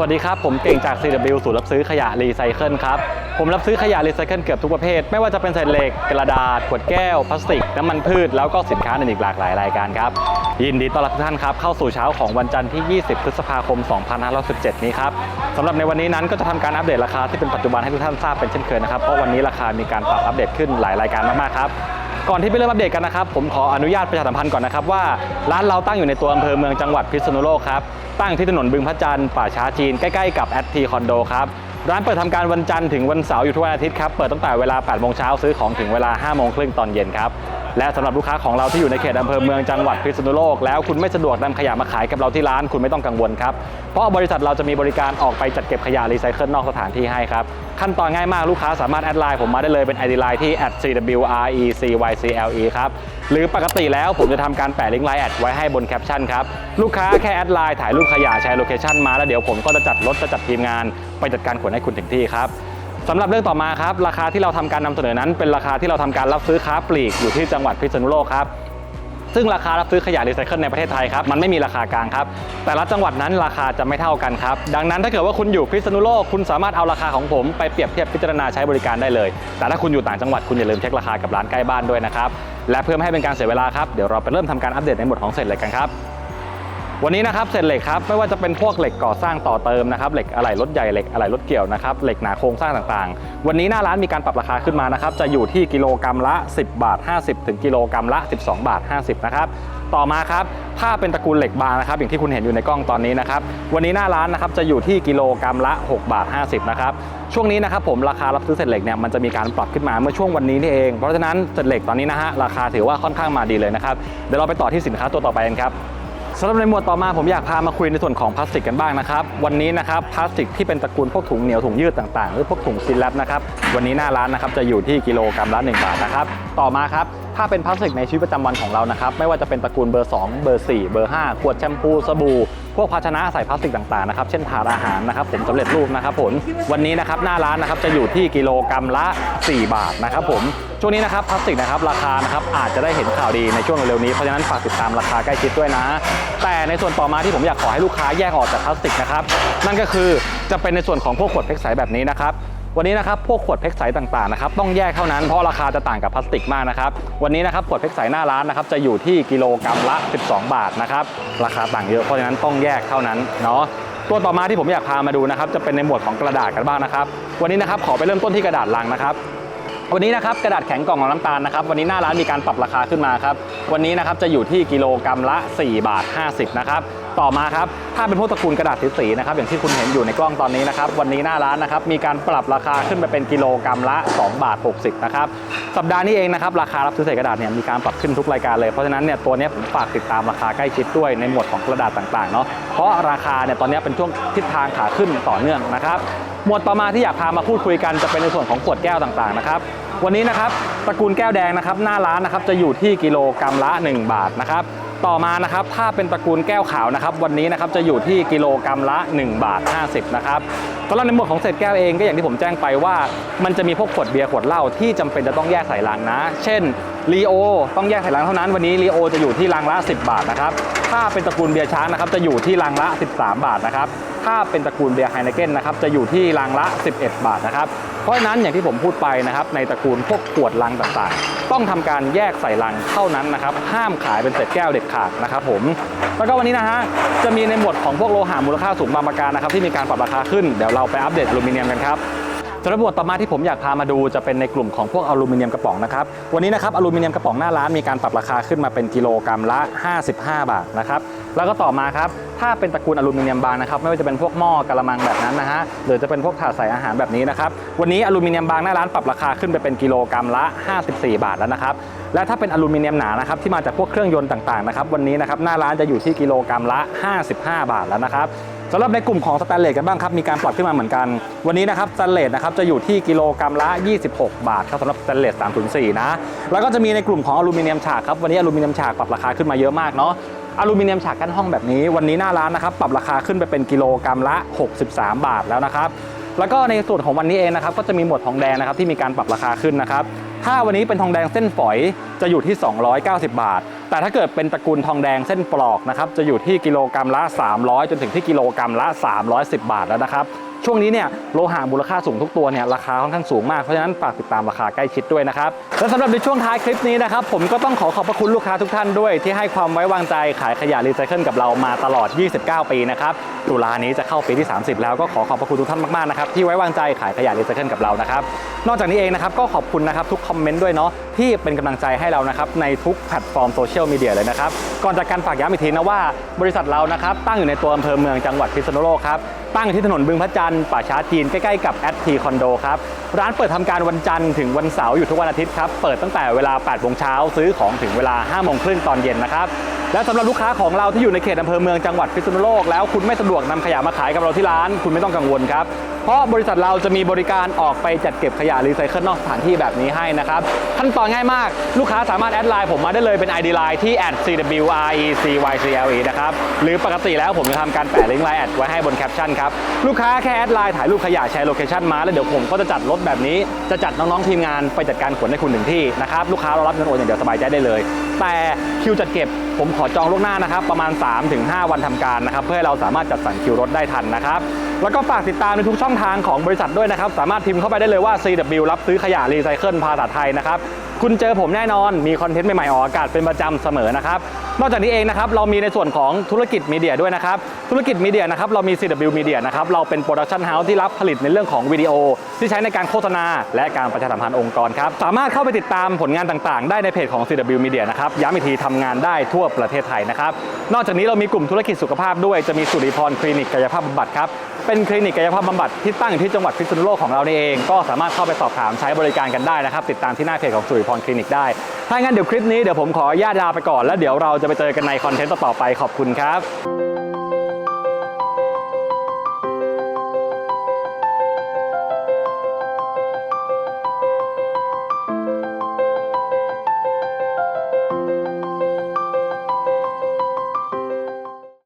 สวัสดีครับ ผมเก่งจาก CW ศูนย์รับซื้อขยะรีไซเคิลครับ ผมรับซื้อขยะรีไซเคิลเกือบทุกประเภท ไม่ว่าจะเป็นเศษเหล็ก กระดาษ ขวดแก้ว พลาสติก น้ำมันพืช แล้วก็สินค้าอื่นอีกหลากหลายรายการครับ ยินดีต้อนรับทุกท่านครับ เข้าสู่เช้าของวันจันทร์ที่ 20 พฤษภาคม 2517 นี้ครับสำหรับในวันนี้นั้นก็จะทำการอัปเดตราคาที่เป็นปัจจุบันให้ทุกท่านทราบเป็นเช่นเคยนะครับ เพราะวันนี้ราคามีการปรับอัปเดตขึ้นหลายรายการมากๆครับก่อนที่ไปเริ่มอัปเดตกันนะครับ ผมขออนุญาตประชาสัมพันธ์ก่อนนะครับว่า ร้านเราตั้งอยู่ในตัวอำเภอเมืองจังหวัดพิษณุโลกครับ ตั้งที่ถนนบึงพระจันทร์ป่าช้าจีนใกล้ๆกับแอตทีคอนโดครับร้านเปิดทำการวันจันทร์ถึงวันเสาร์อยู่ทุกวันอาทิตย์ครับ เปิดตั้งแต่เวลา 8 โมงเช้าซื้อของถึงเวลา 5 โมงครึ่งตอนเย็นครับ และสำหรับลูกค้าของเราที่อยู่ในเขตอำเภอเมืองจังหวัดพิษณุโลก แล้วคุณไม่สะดวกนำขยะมาขายกับเราที่ร้านคุณไม่ต้องกังวลครับ เพราะบริษัทเราจะมีบริการออกไปจัดเก็บขยะรีไซเคิลนอกสถานที่ให้ครับ ขั้นตอนง่ายมากลูกค้าสามารถแอดไลน์ผมมาได้เลยเป็น ID ไลน์ที่ @cwrecycle ครับ หรือปกติแล้วผมจะทำการแปะลิงก์ไลน์แอดไว้ให้บนแคปชั่นครับ ลูกค้าแค่แอดไลน์ถ่ายรูปขยะแชร์โลเคชั่นมาแล้วเดี๋ยวผมก็จะจัดรถจะจัดทีมงาน ไปจัดการขนให้คุณถึงที่ครับสำหรับเรื่องต่อมาครับ ราคาที่เราทำการนำเสนอนั้น เป็นราคาที่เราทำการรับซื้อค้าปลีกอยู่ที่จังหวัดพิษณุโลกครับซึ่งราคารับซื้อขยะรีไซเคิลในประเทศไทยครับมันไม่มีราคากลางครับ แต่ละจังหวัดนั้นราคาจะไม่เท่ากันครับ ดังนั้นถ้าเกิดว่าคุณอยู่พิษณุโลกคุณสามารถเอาราคาของผมไปเปรียบเทียบพิจารณาใช้บริการได้เลย แต่ถ้าคุณอยู่ต่างจังหวัดคุณอย่าลืมเช็คราคากับร้านใกล้บ้านด้วยนะครับ และเพื่อไม่ให้เป็นการเสียเวลาครับเดี๋ยวเราไปเริ่มทำการอัปเดตในหมวดของเศษเหล็กกันครับวันนี้นะครับเศษเหล็กครับไม่ว่าจะเป็นพวกเหล็กก่อสร้างต่อเติมนะครับเหล็กอะไหล่รถใหญ่เหล็กอะไหล่รถเกี่ยวนะครับเหล็กหนาโครงสร้างต่างๆ วันนี้หน้าร้านมีการปรับราคาขึ้นมานะครับจะอยู่ที่กิโลกรัมละ 10 บาท 50 ถึงกิโลกรัมละ 12 บาท 50 นะครับต่อมาครับถ้าเป็นตระกูลเหล็กบางนะครับอย่างที่คุณเห็นอยู่ในกล้องตอนนี้นะครับวันนี้หน้าร้านนะครับจะอยู่ที่กิโลกรัมละ 6 บาท 50 นะครับ ช่วงนี้นะครับผมราคารับซื้อเศษเหล็กเนี่ยมันจะมีการปรับขึ้นมาเมื่อช่วงวันนี้นี่เอง เพราะฉะนั้นเศษเหล็กตอนนี้นะฮะราคาถือว่าค่อนข้างมาดีเลยนะครับเดี๋ยวเราไปต่อที่สินค้าตัวต่อไปกันครับสำหรับในหมวดต่อมาผมอยากพามาคุยในส่วนของพลาสติกกันบ้างนะครับ วันนี้นะครับพลาสติกที่เป็นตระกูลพวกถุงเหนียวถุงยืดต่างๆ หรือพวกถุงซิลแลบนะครับวันนี้หน้าร้านนะครับจะอยู่ที่กิโลกรัมละ1บาทนะครับต่อมาครับถ้าเป็นพลาสติกในชีวิตประจำวันของเรานะครับไม่ว่าจะเป็นตระกูลเบอร์ 2 เบอร์ 4 เบอร์ 5 ขวดแชมพูสบู่ พวกภาชนะใส่พลาสติกต่างๆนะครับ เช่นถาดอาหารนะครับ ผมสำเร็จรูปนะครับผมวันนี้นะครับหน้าร้านนะครับจะอยู่ที่กิโลกรัมละ 4 บาทนะครับผมช่วงนี้นะครับพลาสติกนะครับราคานะครับอาจจะได้เห็นข่าวดีในช่วงเร็วๆนี้เพราะฉะนั้นฝากติดตามราคาใกล้ชิดด้วยนะ แต่ในส่วนต่อมาที่ผมอยากขอให้ลูกค้าแยกออกจากพลาสติกนะครับนั่นก็คือจะเป็นในส่วนของพวกขวดเพกใสแบบนี้นะครับ วันนี้นะครับพวกขวดเพกใสต่างๆนะครับต้องแยกเท่านั้นเพราะราคาจะต่างกับพลาสติกมากนะครับวันนี้นะครับขวดเพกใสหน้าร้านนะครับจะอยู่ที่กิโลกรัมละ 12 บาทนะครับราคาต่างเยอะเพราะฉะนั้นต้องแยกเท่านั้นเนาะตัวต่อมาที่ผมอยากพามาดูนะครับจะเป็นในหมวดของกระดาษกันบ้างนะครับ วันนี้นะครับขอไปเริ่มต้นที่กระดาษลังนะครับวันนี้นะครับกระดาษแข็งกล่องของน้ำตาลนะครับวันนี้หน้าร้านมีการปรับราคาขึ้นมาครับวันนี้นะครับจะอยู่ที่กิโลกรัมละ 4 บาท 50นะครับ ต่อมาครับถ้าเป็นพวกตระกูลกระดาษสีๆนะครับอย่างที่คุณเห็นอยู่ในกล้องตอนนี้นะครับวันนี้หน้าร้านนะครับมีการปรับราคาขึ้นไปเป็นกิโลกรัมละ 2 บาท 60นะครับสัปดาห์นี้เองนะครับราคารับซื้อเศษกระดาษเนี่ยมีการปรับขึ้นทุกรายการเลยเพราะฉะนั้นเนี่ยตัวนี้ผมฝากติดตามราคาใกล้ชิดด้วยในหมวดของกระดาษต่างๆเนาะเพราะราคาเนี่ยตอนนี้เป็นช่วงทิศทางขาขึ้นต่อเนื่องนะครับหมวดต่อมาที่อยากพามาพูดคุยกันจะเป็นในส่วนของขวดแก้วต่างๆนะครับวันนี้นะครับตระกูลแก้วแดงนะครับหน้าร้านนะครับจะอยู่ที่กิโลกรัมละ 1 บาทนะครับ ต่อมานะครับถ้าเป็นตระกูลแก้วขาวนะครับวันนี้นะครับจะอยู่ที่กิโลกรัมละ 1 บาท 50นะครับสำหรับในหมวดของเศษแก้วเองก็อย่างที่ผมแจ้งไปว่า มันจะมีพวกขวดเบียร์ขวดเหล้าที่จำเป็นจะต้องแยกใส่ลังนะ เช่นลีโอต้องแยกใส่ลังเท่านั้นวันนี้ลีโอจะอยู่ที่ลังละ 10 บาทนะครับถ้าเป็นตระกูลเบียร์ช้างนะครับจะอยู่ที่ลังละ 13 บาทนะครับถ้าเป็นตระกูลเบียร์ไฮนเกนนะครับจะอยู่ที่ลังละ 11 บาทนะครับ ราะฉะนั้นอย่างที่ผมพูดไปนะครับในตระกูลพวกขวดลังต่างๆ ต้องทำการแยกใส่ลังเท่านั้นนะครับห้ามขายเป็นเศษแก้วเด็ดขาดนะครับผมแล้วก็วันนี้นะฮะจะมีในหมวดของพวกโลหะมูลค่าสูงบางประการนะครับที่มีการปรับราคาขึ้นเดี๋ยวเราไปอัปเดตอลูมิเนียมกันครับสำหรับหมวดต่อมาที่ผมอยากพามาดูจะเป็นในกลุ่มของพวกอลูมิเนียมกระป๋องนะครับวันนี้นะครับอลูมิเนียมกระป๋องหน้าร้านมีการปรับราคาขึ้นมาเป็นกิโลกรัมละ 55 บาทนะครับ แล้วก็ต่อมาครับถ้าเป็นตระกูลอลูมิเนียมบางนะครับไม่ว่าจะเป็นพวกหม้อกระมังแบบนั้นนะฮะหรือจะเป็นพวกถาดใส่อาหารแบบนี้นะครับวันนี้อลูมิเนียมบางหน้าร้านปรับราคาขึ้นไปเป็นกิโลกรัมละ 54 บาทแล้วนะครับและถ้าเป็นอลูมิเนียมหนานะครับที่มาจากพวกเครื่องยนต์ต่างๆนะครับวันนี้นะครับหน้าร้านจะอยู่ที่กิโลกรัมละ 55 บาทแล้วนะครับสำหรับในกลุ่มของสแตนเลสกันบ้างครับมีการปรับขึ้นมาเหมือนกัน วันนี้นะครับสแตนเลสนะครับจะอยู่ที่กิโลกรัมละ 26 บาทครับสำหรับสแตนเลส304นะแล้วก็จะมีในกลุ่มของอลูมิเนียมฉากครับวันนี้อลูมิเนียมฉากปรับราคาขึ้นมาเยอะมากเนาะ อลูมิเนียมฉากกั้นห้องแบบนี้ วันนี้หน้าร้านนะครับปรับราคาขึ้นไปเป็นกิโลกรัมละ 63 บาทแล้วนะครับแล้วก็ในส่วนของวันนี้เองนะครับก็จะมีหมวดทองแดงนะครับที่มีการปรับราคาขึ้นนะครับ ถ้าวันนี้เป็นทองแดงเส้นฝอยจะอยู่ที่ 290 บาท แต่ถ้าเกิดเป็นตระกูลทองแดงเส้นปลอกนะครับจะอยู่ที่กิโลกรัมละ 300 จนถึงที่กิโลกรัมละ 310 บาทแล้วนะครับช่วงนี้เนี่ยโลหะมูลค่าสูงทุกตัวเนี่ยราคาค่อนข้างสูงมากเพราะฉะนั้นฝากติดตามราคาใกล้ชิดด้วยนะครับและสำหรับในช่วงท้ายคลิปนี้นะครับผมก็ต้องขอขอบพระคุณลูกค้าทุกท่านด้วย ที่ให้ความไว้วางใจขายขยะรีไซเคิลกับเรามาตลอด 29 ปีนะครับ ตุลานี้จะเข้าปีที่ 30 แล้วก็ขอขอบพระคุณทุกท่านมากๆนะครับที่ไว้วางใจขายขยะรีไซเคิลกับเรานะครับนอกจากนี้เองนะครับก็ขอบคุณนะครับทุกคอมเมนต์ด้วยเนาะที่เป็นกำลังใจให้เรานะครับในทุกแพลตฟอร์มโซเชียลมีเดียเลยนะครับก่อนจากการฝากย้ำอีกทีนะว่าบริษัทเรานะครับตั้งอยู่ในตัวอำเภอเมืองจังหวัดพิษณุโลกครับตั้งอยู่ที่ถนนบึงพระจันทร์ป่าช้าจีนใกล้ๆกับแอดทีคอนโดครับร้านเปิดทำการวันจันทร์ถึงวันเสาร์อยู่ทุกวันอาทิตย์ครับเปิดตั้งแต่เวลา8โมงเช้าซื้อของถึงเวลา5โมงครึ่งตอนเย็นนะครับ และสำหรับลูกค้าของเราที่อยู่ในเขตอำเภอเมืองจังหวัดพิษณุโลกแล้วคุณไม่สะดวกนำขยะมาขายกับเราที่ร้าน คุณไม่ต้องกังวลครับ เพราะบริษัทเราจะมีบริการออกไปจัดเก็บขยะรีไซเคิลนอกสถานที่แบบนี้ให้นะครับขั้นตอนง่ายมาก ลูกค้าสามารถแอดไลน์ผมมาได้เลยเป็น ID Line ที่ @cwrecycle นะครับหรือปกติแล้วผมจะทำการแปะลิงก์ไลน์แอดไว้ให้บนแคปชั่นครับลูกค้าแค่แอดไลน์ถ่ายรูปขยะแชร์โลเคชั่นมาแล้วเดี๋ยวผมก็จะจัดรถแบบนี้ จะจัดน้องๆทีมงานไปจัดการขนให้คุณถึงที่นะครับลูกค้ารอรับเงินโอนอย่างเดียวสบายใจได้เลย แต่คิวจัดเก็บ ผมขอจองล่วงหน้านะครับ ประมาณ 3-5 วันทำการนะครับ เพื่อให้เราสามารถจัดสรรคิวรถได้ทันนะครับ แล้วก็ฝากติดตามในทุกช่องทางของบริษัทด้วยนะครับ สามารถพิมพ์เข้าไปได้เลยว่า CW รับซื้อขยะรีไซเคิลภาษาไทยนะครับ คุณเจอผมแน่นอนมีคอนเทนต์ใหม่ๆออกอากาศเป็นประจำเสมอนะครับนอกจากนี้เองนะครับเรามีในส่วนของธุรกิจมีเดียด้วยนะครับธุรกิจมีเดียนะครับเรามี CW Media นะครับเราเป็นโปรดักชันเฮาส์ที่รับผลิตในเรื่องของวิดีโอ ที่ใช้ในการโฆษณา และการประชาสัมพันธ์องค์กรครับสามารถเข้าไปติดตามผลงานต่างๆ ได้ในเพจของ CW Media นะครับย้ำอีกทีทำงานได้ทั่วประเทศไทยนะครับนอกจากนี้เรามีกลุ่มธุรกิจสุขภาพด้วยจะมีสุริพรคลินิกกายภาพบำบัดครับ เป็นคลินิกกายภาพบำบัดที่ตั้งอยู่ที่จังหวัดพิษณุโลกของเรานี่เอง ก็สามารถเข้าไปสอบถามใช้บริการกันได้นะครับ ติดตามที่หน้าเพจของสุริพรคลินิกได้ ถ้างั้นเดี๋ยวคลิปนี้เดี๋ยวผมขออนุญาตลาไปก่อนแล้วเดี๋ยวเราจะไปเจอกันในคอนเทนต์ต่อไปขอบคุณครับ